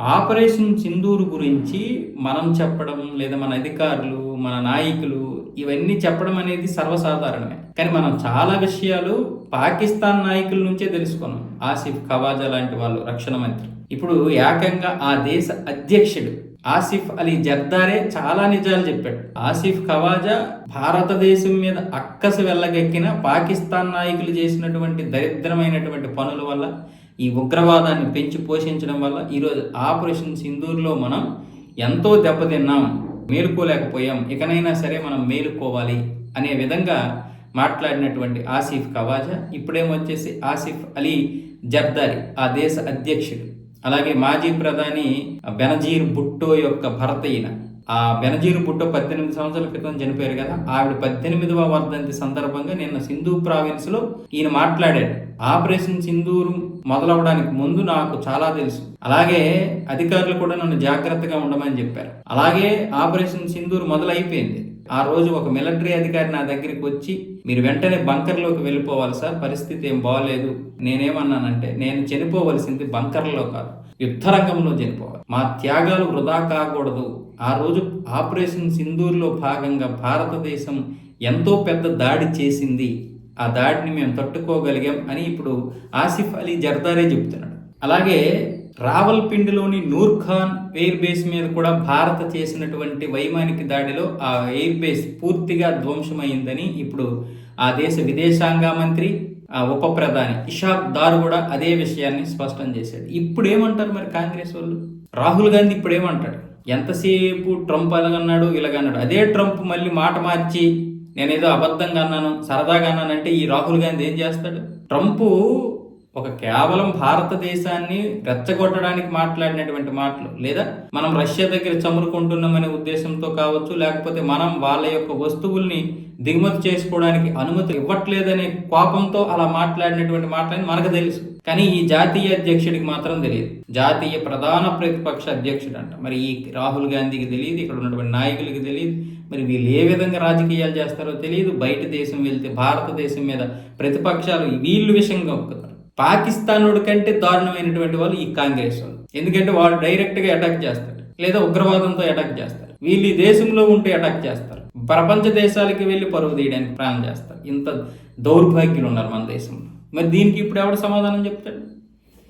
Operation Sindoor గురించి మనం చెప్పడం లేదా మన అధికారులు మన నాయకులు ఇవన్నీ చెప్పడం అనేది సర్వసాధారణమే. కానీ మనం చాలా విషయాలు పాకిస్తాన్ నాయకుల నుంచే తెలుసుకున్నాం. ఆసిఫ్ ఖవాజా లాంటి వాళ్ళు రక్షణ మంత్రి. ఇప్పుడు ఏకంగా ఆ దేశ అధ్యక్షుడు ఆసిఫ్ అలీ జర్దారే చాలా నిజాలు చెప్పాడు. ఆసిఫ్ ఖవాజా భారతదేశం మీద అక్కసు వెళ్ళగెక్కిన పాకిస్తాన్ నాయకులు చేసినటువంటి దరిద్రమైనటువంటి పనుల వల్ల ఈ ఉగ్రవాదాన్ని పెంచి పోషించడం వల్ల ఈరోజు ఆపరేషన్ సింధూర్లో మనం ఎంతో దెబ్బతిన్నాం మేలుకోలేకపోయాం ఇకనైనా సరే మనం మేలుకోవాలి అనే విధంగా మాట్లాడినటువంటి ఆసిఫ్ కవాజా ఇప్పుడేమొచ్చేసి ఆసిఫ్ అలీ జర్దారి ఆ దేశ అధ్యక్షుడు. అలాగే మాజీ ప్రధాని బెనజీర్ భుట్టో యొక్క భర్త ఈయన. ఆ బెనజీరు భుట్టో పద్దెనిమిది సంవత్సరాల క్రితం చనిపోయారు కదా. ఆవిడ పద్దెనిమిదవ వర్ధంతి సందర్భంగా నిన్న సింధు ప్రావిన్స్లో ఈయన మాట్లాడాడు. ఆపరేషన్ సింధూరు మొదలవడానికి ముందు నాకు చాలా తెలుసు. అలాగే అధికారులు కూడా నన్ను జాగ్రత్తగా ఉండమని చెప్పారు. అలాగే ఆపరేషన్ సింధూరు మొదలైపోయింది. ఆ రోజు ఒక మిలిటరీ అధికారి నా దగ్గరికి వచ్చి మీరు వెంటనే బంకర్లోకి వెళ్ళిపోవాలి సార్ పరిస్థితి ఏం బాగలేదు నేనేమన్నానంటే నేను చనిపోవలసింది బంకర్లో కాదు. యుద్ధరంగంలో చనిపోవాలి మా త్యాగాలు వృధా కాకూడదు. ఆ రోజు ఆపరేషన్ సింధూర్లో భాగంగా భారతదేశం ఎంతో పెద్ద దాడి చేసింది. ఆ దాడిని మేము తట్టుకోగలిగాం అని ఇప్పుడు ఆసిఫ్ అలీ జర్దారే చెప్తున్నాడు అలాగే రావల్పిండిలోని నూర్ ఖాన్ ఎయిర్ బేస్ మీద కూడా భారత్ చేసినటువంటి వైమానిక దాడిలో ఆ ఎయిర్ బేస్ పూర్తిగా ధ్వంసమైందని ఇప్పుడు ఆ దేశ విదేశాంగ మంత్రి ఉప ప్రధాని ఇషాక్ దార్ కూడా అదే విషయాన్ని స్పష్టం చేశాడు ఇప్పుడు ఏమంటారు మరి కాంగ్రెస్ వాళ్ళు? రాహుల్ గాంధీ ఇప్పుడు ఏమంటాడు ఎంతసేపు ట్రంప్ అలాగన్నాడు ఇలాగన్నాడు? అదే ట్రంప్ మళ్ళీ మాట మార్చి నేనేదో అబద్ధంగా అన్నాను సరదాగా అన్నానంటే ఈ రాహుల్ గాంధీ ఏం చేస్తాడు? ట్రంప్ ఒక కేవలం భారతదేశాన్ని రెచ్చగొట్టడానికి మాట్లాడినటువంటి మాటలు లేదా మనం రష్యా దగ్గర చమురుకుంటున్నామనే ఉద్దేశంతో కావచ్చు లేకపోతే మనం వాళ్ళ యొక్క వస్తువుల్ని దిగుమతి చేసుకోవడానికి అనుమతి ఇవ్వట్లేదనే కోపంతో అలా మాట్లాడినటువంటి మాటలని మనకు తెలుసు. కానీ ఈ జాతీయ అధ్యక్షుడికి మాత్రం తెలియదు. జాతీయ ప్రధాన ప్రతిపక్ష అధ్యక్షుడు అంట మరి ఈ రాహుల్ గాంధీకి తెలియదు ఇక్కడ ఉన్నటువంటి నాయకులకి తెలియదు. మరి వీళ్ళు ఏ విధంగా రాజకీయాలు చేస్తారో తెలియదు. బయట దేశం వెళ్తే భారతదేశం మీద ప్రతిపక్షాలు వీళ్ళు విషయంగా ఒప్పుతారు పాకిస్తానుడి కంటే దారుణమైనటువంటి వాళ్ళు ఈ కాంగ్రెస్ వాళ్ళు ఎందుకంటే వాళ్ళు డైరెక్ట్గా అటాక్ చేస్తారు. లేదా ఉగ్రవాదంతో అటాక్ చేస్తారు. వీళ్ళు ఈ దేశంలో ఉంటే అటాక్ చేస్తారు. ప్రపంచ దేశాలకి వెళ్ళి పరువు తీయడానికి ప్లాన్ చేస్తారు. ఇంత దౌర్భాగ్యులు ఉన్నారు మన దేశంలో. మరి దీనికి ఇప్పుడు ఎవడు సమాధానం చెప్తాడు?